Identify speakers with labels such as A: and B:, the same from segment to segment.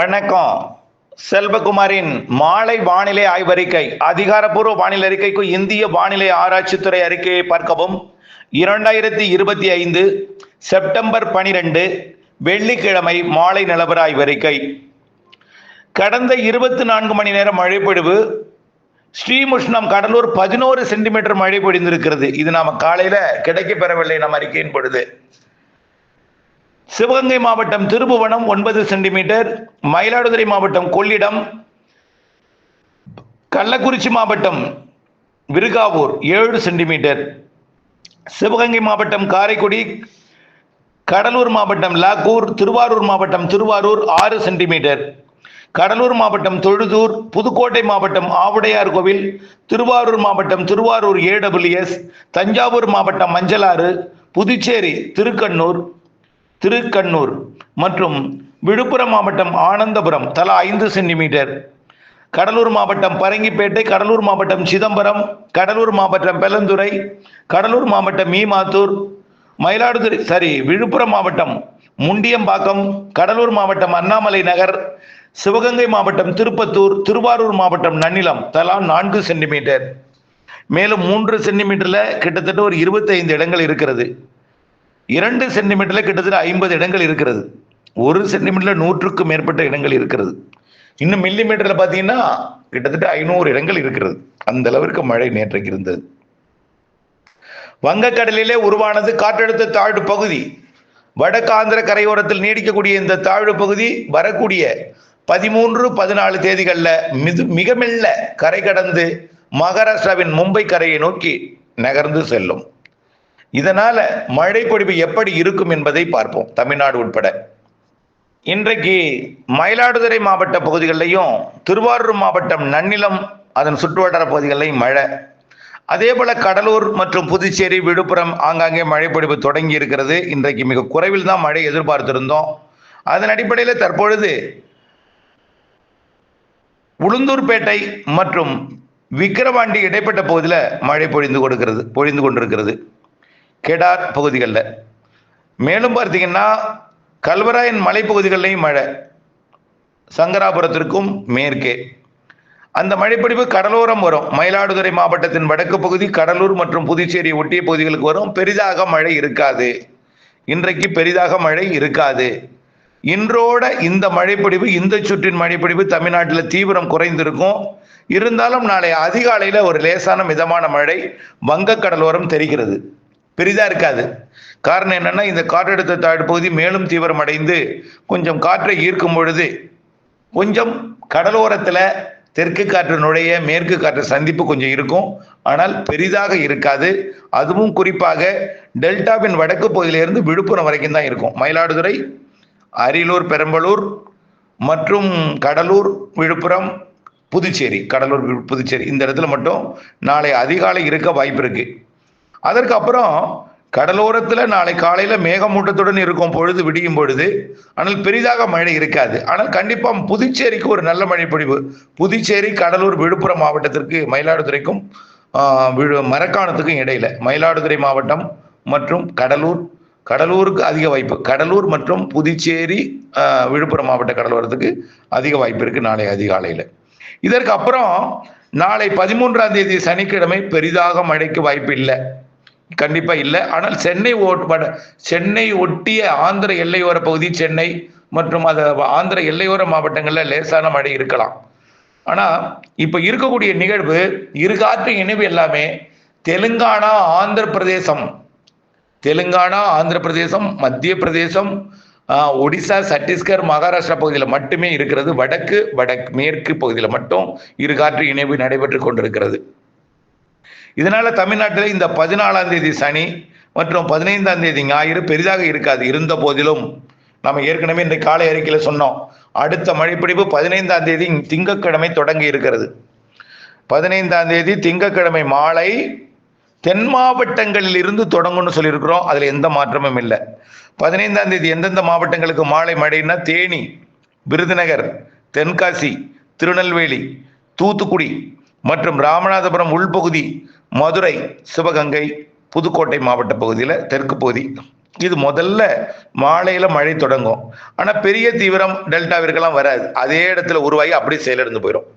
A: வணக்கம். செல்வகுமாரின் மாலை வானிலை ஆய்வறிக்கை அதிகாரப்பூர்வ வானிலை அறிக்கைக்கு இந்திய வானிலை ஆராய்ச்சித்துறை அறிக்கையை பார்க்கவும். இரண்டாயிரத்தி இருபத்தி ஐந்து செப்டம்பர் பனிரெண்டு வெள்ளிக்கிழமை மாலை நிலவர ஆய்வறிக்கை. கடந்த இருபத்தி நான்கு மணி நேரம் மழைப்பொழிவு ஸ்ரீமுஷ்ணம் கடலூர் பதினோரு சென்டிமீட்டர் மழை பொழிந்திருக்கிறது. இது நாம் காலையில் கிடைக்க பெறவில்லை நம் அறிக்கையின் பொழுது. சிவகங்கை மாவட்டம் திருபுவனம் ஒன்பது சென்டிமீட்டர் மயிலாடுதுறை மாவட்டம் கொள்ளிடம் கள்ளக்குறிச்சி மாவட்டம் விருகாவூர் ஏழு சென்டிமீட்டர் சிவகங்கை மாவட்டம் காரைக்குடி கடலூர் மாவட்டம் லாக்கூர் திருவாரூர் மாவட்டம் திருவாரூர் ஆறு சென்டிமீட்டர் கடலூர் மாவட்டம் தொழுதூர் புதுக்கோட்டை மாவட்டம் ஆவுடையார் கோவில் திருவாரூர் மாவட்டம் திருவாரூர் ஏடபிள்யூஎஸ் தஞ்சாவூர் மாவட்டம் மஞ்சளாறு புதுச்சேரி திருக்கண்ணூர் திருக்கண்ணூர் மற்றும் விழுப்புரம் மாவட்டம் ஆனந்தபுரம் தலா ஐந்து சென்டிமீட்டர். கடலூர் மாவட்டம் பரங்கிப்பேட்டை கடலூர் மாவட்டம் சிதம்பரம் கடலூர் மாவட்டம் பெலந்துறை கடலூர் மாவட்டம் மீமாத்தூர் மயிலாடுதுறை சாரி விழுப்புரம் மாவட்டம் முண்டியம்பாக்கம் கடலூர் மாவட்டம் அண்ணாமலை நகர் சிவகங்கை மாவட்டம் திருப்பத்தூர் திருவாரூர் மாவட்டம் நன்னிலம் தலா நான்கு சென்டிமீட்டர். மேலும் மூன்று சென்டிமீட்டரில் கிட்டத்தட்ட ஒரு இருபத்தைந்து இடங்கள் இருக்கிறது. இரண்டு சென்டிமீட்டரில் கிட்டத்தட்ட ஐம்பது இடங்கள் இருக்கிறது. ஒரு சென்டிமீட்டரில் நூற்றுக்கும் மேற்பட்ட இடங்கள் இருக்கிறது. இன்னும் மில்லி மீட்டரில் பார்த்தீங்கன்னா கிட்டத்தட்ட ஐநூறு இடங்கள் இருக்கிறது. அந்த அளவிற்கு மழை நேற்றைக்கு இருந்தது. வங்கக்கடலிலே உருவானது காற்றழுத்த தாழ்வு பகுதி. வடக்கு ஆந்திர கரையோரத்தில் நீடிக்கக்கூடிய இந்த தாழ்வு பகுதி வரக்கூடிய பதிமூன்று பதினாலு தேதிகளில் மிது மிக மெல்ல கரை கடந்து மகாராஷ்டிராவின் மும்பை கரையை நோக்கி நகர்ந்து செல்லும். இதனால மழை பொழிவு எப்படி இருக்கும் என்பதை பார்ப்போம் தமிழ்நாடு உட்பட. இன்றைக்கு மயிலாடுதுறை மாவட்ட பகுதிகளிலையும் திருவாரூர் மாவட்டம் நன்னிலம் அதன் சுற்றுவட்டார பகுதிகளிலையும் மழை. அதே போல கடலூர் மற்றும் புதுச்சேரி விழுப்புரம் ஆங்காங்கே மழை பொழிவு தொடங்கி இருக்கிறது. இன்றைக்கு மிக குறைவில் தான் மழை எதிர்பார்த்திருந்தோம். அதன் அடிப்படையில் தற்பொழுது உளுந்தூர்பேட்டை மற்றும் விக்கிரவாண்டி இடைப்பட்ட பகுதியில் மழை பொழிந்து கொடுக்கிறது பொழிந்து கொண்டிருக்கிறது. கெடார் பகுதிகளில். மேலும் பார்த்தீங்கன்னா கல்வராயன் மலைப்பகுதிகளிலையும் மழை. சங்கராபுரத்திற்கும் மேற்கே. அந்த மழைப்பிடிப்பு கடலோரம் வரும். மயிலாடுதுறை மாவட்டத்தின் வடக்கு பகுதி கடலூர் மற்றும் புதுச்சேரி ஒட்டிய பகுதிகளுக்கு வரும். பெரிதாக மழை இருக்காது. இன்றைக்கு பெரிதாக மழை இருக்காது. இன்றோட இந்த மழைப்பிடிவு இந்த சுற்றின் மழைப்பிடிவு தமிழ்நாட்டில் தீவிரம் குறைந்திருக்கும். இருந்தாலும் நாளை அதிகாலையில் ஒரு லேசான மிதமான மழை வங்கக் கடலோரம் தெரிகிறது. பெரிதா இருக்காது. காரணம் என்னன்னா இந்த காற்றழுத்த தாழ்வு பகுதி மேலும் தீவிரம் அடைந்து கொஞ்சம் காற்றை ஈர்க்கும் பொழுது கொஞ்சம் கடலோரத்தில் தெற்கு காற்று நுழைய மேற்கு காற்று சந்திப்பு கொஞ்சம் இருக்கும். ஆனால் பெரிதாக இருக்காது. அதுவும் குறிப்பாக டெல்டாவின் வடக்கு பகுதியிலிருந்து விழுப்புரம் வரைக்கும் தான் இருக்கும். மயிலாடுதுறை அரியலூர் பெரம்பலூர் மற்றும் கடலூர் விழுப்புரம் புதுச்சேரி. கடலூர் புதுச்சேரி. இந்த இடத்துல மட்டும் நாளை அதிகாலை இருக்க வாய்ப்பு இருக்குது அதற்கு அப்புறம் கடலோரத்தில் நாளை காலையில் மேகமூட்டத்துடன் இருக்கும் பொழுது விடியும் பொழுது ஆனால் பெரிதாக மழை இருக்காது. ஆனால் கண்டிப்பாக புதுச்சேரிக்கு ஒரு நல்ல மழை பொழிவு. புதுச்சேரி கடலூர் விழுப்புரம் மாவட்டத்திற்கு மயிலாடுதுறைக்கும் விழு- மரக்காணத்துக்கும் இடையில. மயிலாடுதுறை மாவட்டம் மற்றும் கடலூர் கடலூருக்கு அதிக வாய்ப்பு. கடலூர் மற்றும் புதுச்சேரி விழுப்புரம் மாவட்ட கடலோரத்துக்கு அதிக வாய்ப்பு இருக்குது நாளை அதிகாலையில். இதற்கு அப்புறம் நாளை பதிமூன்றாம் தேதி சனிக்கிழமை பெரிதாக மழைக்கு வாய்ப்பு இல்லை கண்டிப்பா இல்லை. ஆனால் சென்னை ஓட் சென்னை ஒட்டிய ஆந்திர எல்லையோர பகுதி சென்னை மற்றும் அது ஆந்திர எல்லையோர மாவட்டங்களில் லேசான மழை இருக்கலாம். ஆனால் இப்போ இருக்கக்கூடிய நிகழ்வு இரு காற்று இணைவு எல்லாமே தெலுங்கானா ஆந்திர பிரதேசம். தெலுங்கானா ஆந்திர பிரதேசம் மத்திய பிரதேசம் ஒடிசா சத்தீஸ்கர் மகாராஷ்டிரா பகுதியில் மட்டுமே இருக்கிறது. வடக்கு வடக்கு மேற்கு பகுதியில் மட்டும் இரு காற்று இணைவு நடைபெற்று கொண்டிருக்கிறது. இதனால் தமிழ்நாட்டில் இந்த பதினாலாம் தேதி சனி மற்றும் பதினைந்தாம் தேதி ஞாயிறு பெரிதாக இருக்காது. இருந்த போதிலும் நம்ம ஏற்கனவே இன்றைக்கு காலை அறிக்கையில் சொன்னோம். அடுத்த மழைப்பிடிப்பு பதினைந்தாம் தேதி திங்கக்கிழமை தொடங்கி இருக்கிறது. பதினைந்தாம் தேதி திங்கக்கிழமை மாலை தென் மாவட்டங்களில் இருந்து தொடங்கும்னு சொல்லியிருக்கிறோம். அதில் எந்த மாற்றமும் இல்லை. பதினைந்தாம் தேதி எந்தெந்த மாவட்டங்களுக்கு மாலை மழைன்னா தேனி விருதுநகர் தென்காசி திருநெல்வேலி தூத்துக்குடி மற்றும் ராமநாதபுரம் உள்பகுதி மதுரை சிவகங்கை புதுக்கோட்டை மாவட்ட பகுதியில் தெற்கு பகுதி. இது முதல்ல மாலையில் மழை தொடங்கும். ஆனால் பெரிய தீவிரம் டெல்டாவிற்கெல்லாம் வராது. அதே இடத்துல உருவாகி அப்படியே செயலிழந்து போயிடும்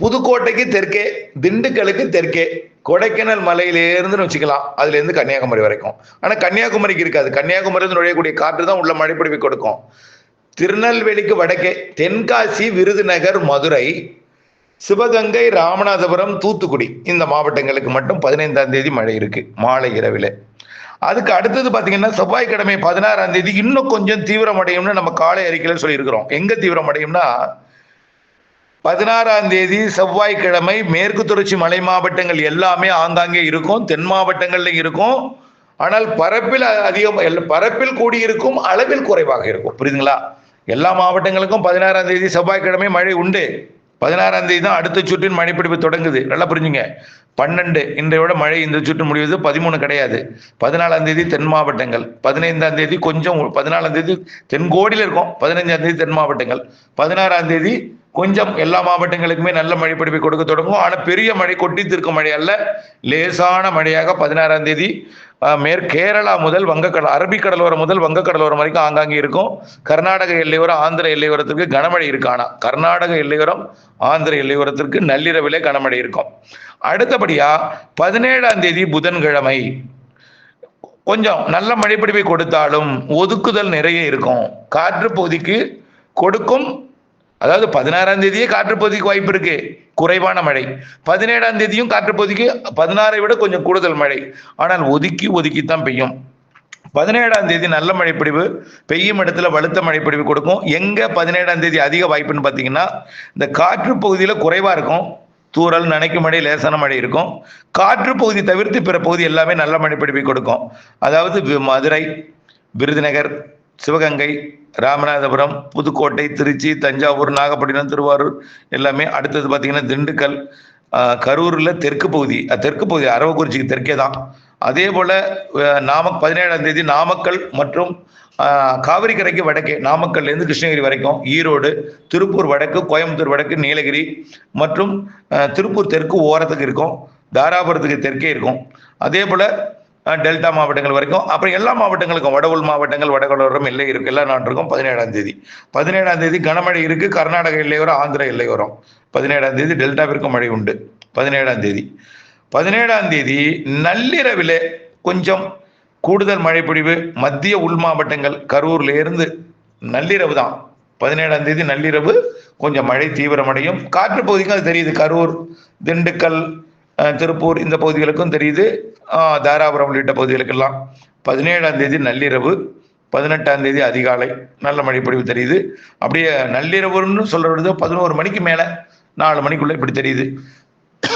A: புதுக்கோட்டைக்கு தெற்கே திண்டுக்கலுக்கு தெற்கே கொடைக்கானல் மலையிலேருந்து வச்சுக்கலாம். அதுலேருந்து கன்னியாகுமரி வரைக்கும். ஆனால் கன்னியாகுமரிக்கு இருக்காது. கன்னியாகுமரியிலிருந்து நுழையக்கூடிய காற்று தான் உள்ள மழை கொடுக்கும். திருநெல்வேலிக்கு வடக்கே தென்காசி விருதுநகர் மதுரை சிவகங்கை ராமநாதபுரம் தூத்துக்குடி இந்த மாவட்டங்களுக்கு மட்டும் பதினைந்தாம் தேதி மழை இருக்கு மாலை இரவில். அதுக்கு அடுத்தது பார்த்தீங்கன்னா செவ்வாய்க்கிழமை பதினாறாம் தேதி இன்னும் கொஞ்சம் தீவிரமடையும்னு நம்ம காலை அறிக்கையில் சொல்லியிருக்கிறோம். எங்க தீவிரமடையும்னா பதினாறாம் தேதி செவ்வாய்க்கிழமை மேற்கு தொடர்ச்சி மலை மாவட்டங்கள் எல்லாமே ஆங்காங்கே இருக்கும் தென் மாவட்டங்கள்ல இருக்கும். ஆனால் பரப்பில் அதிகம் பரப்பில் கூடியிருக்கும் அளவில் குறைவாக இருக்கும். புரியுதுங்களா? எல்லா மாவட்டங்களுக்கும் பதினாறாம் தேதி செவ்வாய்க்கிழமை மழை உண்டு. பதினாறாம் தேதி தான் அடுத்த சுற்றின் மழைப்பிடிப்பு தொடங்குது. நல்லா புரிஞ்சுங்க. பன்னெண்டு இன்றைய மழை இந்த சுற்று முடிவது பதிமூணு கிடையாது. பதினாலாம் தேதி தென் மாவட்டங்கள். பதினைந்தாம் தேதி கொஞ்சம் பதினாலாம் தேதி தென்கோடியில் இருக்கும். பதினைஞ்சாம் தேதி தென் மாவட்டங்கள். பதினாறாம் தேதி கொஞ்சம் எல்லா மாவட்டங்களுக்குமே நல்ல மழை பிடிப்பை கொடுக்க தொடங்கும் ஆனால் பெரிய மழை கொட்டி திருக்கும் மழை அல்ல. லேசான மழையாக பதினாறாம் தேதி மேற் கேரளா முதல் வங்கக்கடல் அரபிக்கடலோரம் முதல் வங்கக்கடலோரம் வரைக்கும் ஆங்காங்கே இருக்கும். கர்நாடக எல்லையோரம் ஆந்திர எல்லையோரத்திற்கு கனமழை இருக்கானா கர்நாடக எல்லையோரம் ஆந்திர எல்லையோரத்திற்கு நள்ளிரவிலே கனமழை இருக்கும். அடுத்தபடியா பதினேழாம் தேதி புதன்கிழமை. கொஞ்சம் நல்ல மழைப்பிடிப்பை கொடுத்தாலும் ஒதுக்குதல் நிறைய இருக்கும். காற்று பகுதிக்கு கொடுக்கும் அதாவது பதினாறாம் தேதியே காற்றுப்பகுதிக்கு வாய்ப்பு இருக்கு. குறைவான மழை. பதினேழாம் தேதியும் காற்றுப்பகுதிக்கு பதினாறை விட கொஞ்சம் கூடுதல் மழை. ஆனால் ஒதுக்கி ஒதுக்கித்தான் பெய்யும். பதினேழாம் தேதி நல்ல மழைப்பிடிவு பெய்யும் இடத்துல வலுத்த மழைப்பிடிவு கொடுக்கும். எங்க பதினேழாம் தேதி அதிக வாய்ப்புன்னு பார்த்தீங்கன்னா இந்த காற்று பகுதியில குறைவா இருக்கும். தூறல் நனைக்கும் மழை லேசான மழை இருக்கும். காற்று பகுதி தவிர்த்து பிற பகுதி எல்லாமே நல்ல மழைப்பிடிவை கொடுக்கும். அதாவது மதுரை விருதுநகர் சிவகங்கை ராமநாதபுரம் புதுக்கோட்டை திருச்சி தஞ்சாவூர் நாகப்பட்டினம் திருவாரூர் எல்லாமே அடுத்தது பார்த்தீங்கன்னா திண்டுக்கல் கரூரில் தெற்கு பகுதி தெற்கு பகுதி அரவக்குறிச்சிக்கு தெற்கே தான். அதே போல் நாம பதினேழாம் தேதி நாமக்கல் மற்றும் ஆஹ், காவிரி கரைக்கு வடக்கே நாமக்கல்லேருந்து கிருஷ்ணகிரி வரைக்கும் ஈரோடு திருப்பூர் வடக்கு கோயம்புத்தூர் வடக்கு நீலகிரி மற்றும் திருப்பூர் தெற்கு ஓரத்துக்கு இருக்கும் தாராபுரத்துக்கு தெற்கே இருக்கும். அதே போல் டெல்டா மாவட்டங்கள் வரைக்கும். அப்புறம் எல்லா மாவட்டங்களுக்கும் வடவுள் மாவட்டங்கள் வடகடலோரம் எல்லை இருக்கு எல்லா நாட்டுக்கும் பதினேழாம் தேதி. பதினேழாம் தேதி கனமழை இருக்கு கர்நாடக எல்லையோரம் ஆந்திர எல்லையோரம் பதினேழாம் தேதி டெல்டாவிற்கும் மழை உண்டு. பதினேழாம் தேதி. பதினேழாம் தேதி நள்ளிரவில் கொஞ்சம் கூடுதல் மழை பொழிவு மத்திய உள் மாவட்டங்கள் கரூர்ல இருந்து நள்ளிரவு தான். பதினேழாம் தேதி நள்ளிரவு கொஞ்சம் மழை தீவிரமடையும். காற்று பகுதிக்கும் அது தெரியுது. கரூர் திண்டுக்கல் திருப்பூர் இந்த பகுதிகளுக்கும் தெரியுது. தாராபுரம் உள்ளிட்ட பகுதிகளுக்கெல்லாம் பதினேழாம் தேதி நள்ளிரவு பதினெட்டாம் தேதி அதிகாலை நல்ல மழை பொழிவு தெரியுது. அப்படியே நள்ளிரவுன்னு சொல்றது பதினோரு மணிக்கு மேலே நாலு மணிக்குள்ளே இப்படி தெரியுது.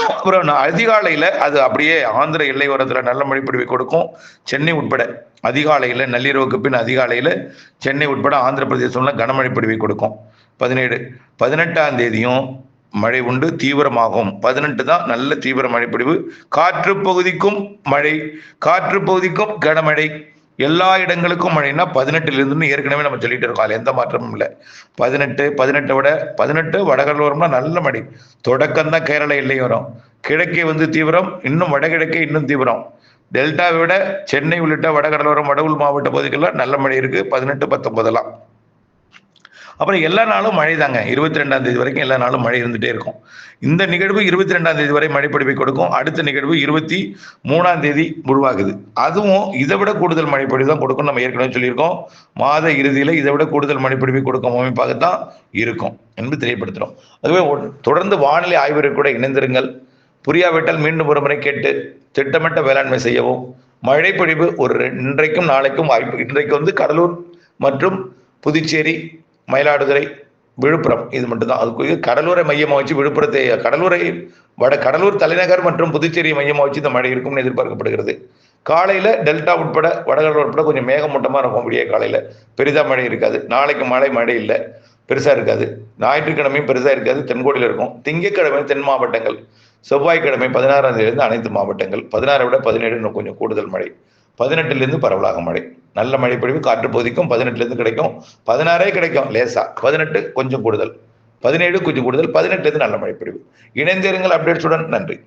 A: அப்புறம் அதிகாலையில் அது அப்படியே ஆந்திர எல்லையோரத்துல நல்ல மழைப்பொழிவை கொடுக்கும். சென்னை உட்பட அதிகாலையில் நள்ளிரவுக்கு பின் அதிகாலையில் சென்னை உட்பட ஆந்திர பிரதேசம்ல கனமழை கொடுக்கும். பதினேழு பதினெட்டாம் தேதியும் மழை உண்டு தீவிரமாகும். பதினெட்டு தான் நல்ல தீவிர மழைப்பொழிவு காற்று பகுதிக்கும் மழை. காற்று பகுதிக்கும் கனமழை. எல்லா இடங்களுக்கும் மழைன்னா பதினெட்டுலேருந்து ஏற்கனவே நம்ம சொல்லிட்டு இருக்கோம். அதில் எந்த மாற்றமும் இல்லை. பதினெட்டு பதினெட்டை விட பதினெட்டு வடகடலோரம்னா நல்ல மழை. தொடக்கம் தான் கேரள எல்லையோரம் கிழக்கே வந்து தீவிரம் இன்னும் வடகிழக்கே இன்னும் தீவிரம். டெல்டாவை விட சென்னை உள்ளிட்ட வடகடலோரம் வடவுள் மாவட்ட பகுதிகளில் நல்ல மழை இருக்குது பதினெட்டு பத்தொன்பதெல்லாம். அப்புறம் எல்லா நாளும் மழை தாங்க இருபத்தி ரெண்டாம் தேதி வரைக்கும் எல்லா நாளும் மழை இருந்துகிட்டே இருக்கும். இந்த நிகழ்வு இருபத்தி ரெண்டாம் தேதி வரை மழைப்பொழிவை கொடுக்கும். அடுத்த நிகழ்வு இருபத்தி மூணாம் தேதி உருவாகுது. அதுவும் இதை விட கூடுதல் மழைப்பொழிவு தான் கொடுக்கும் நம்ம ஏற்கனவே சொல்லியிருக்கோம். மாத இறுதியில் இதை விட கூடுதல் மழைப்பொழிவை கொடுக்கும் அமைப்பாகத்தான் இருக்கும் என்று தெரியப்படுத்துகிறோம் அதுவே தொடர்ந்து வானிலை ஆய்வரை கூட இணைந்திருங்கள். புரியாவிட்டால் மீண்டும் ஒரு முறை கேட்டு திட்டமிட்ட வேளாண்மை செய்யவும். மழைப்பொழிவு ஒரு இன்றைக்கும் நாளைக்கும் வாய்ப்பு இன்றைக்கு வந்து கடலூர் மற்றும் புதுச்சேரி மயிலாடுதுறை விழுப்புரம். இது மட்டும்தான். அதுக்குரிய கடலூரை மையமாக வச்சு விழுப்புரத்தை கடலூரை வட கடலூர் தலைநகர் மற்றும் புதுச்சேரியை மையமாக வச்சு இந்த மழை இருக்கும்னு எதிர்பார்க்கப்படுகிறது. காலையில் டெல்டா உட்பட வடகடலூர் உட்பட கொஞ்சம் மேகமூட்டமாக இருக்கும் விடிய காலையில். பெரிதா மழை இருக்காது. நாளைக்கு மழை மழை இல்லை. பெருசாக இருக்காது. ஞாயிற்றுக்கிழமையும் பெருசாக இருக்காது. தென்கோடியில் இருக்கும். திங்கட்கிழமை தென் மாவட்டங்கள். செவ்வாய்க்கிழமை பதினாறாம் தேதியிலிருந்து அனைத்து மாவட்டங்கள். பதினாறை விட பதினேழு இன்னும் கொஞ்சம் கூடுதல் மழை. பதினெட்டுலேருந்து பரவலாக மழை. நல்ல மழை பொழிவு காற்று பகுதிக்கும் பதினெட்டுலேருந்து கிடைக்கும். பதினாறே கிடைக்கும் லேசா. பதினெட்டு கொஞ்சம் கூடுதல். பதினேழு கொஞ்சம் கூடுதல் பதினெட்டுலேருந்து நல்ல மழை பொழிவு. இணைந்திருங்கள் அப்டேட்ஸுடன் நன்றி.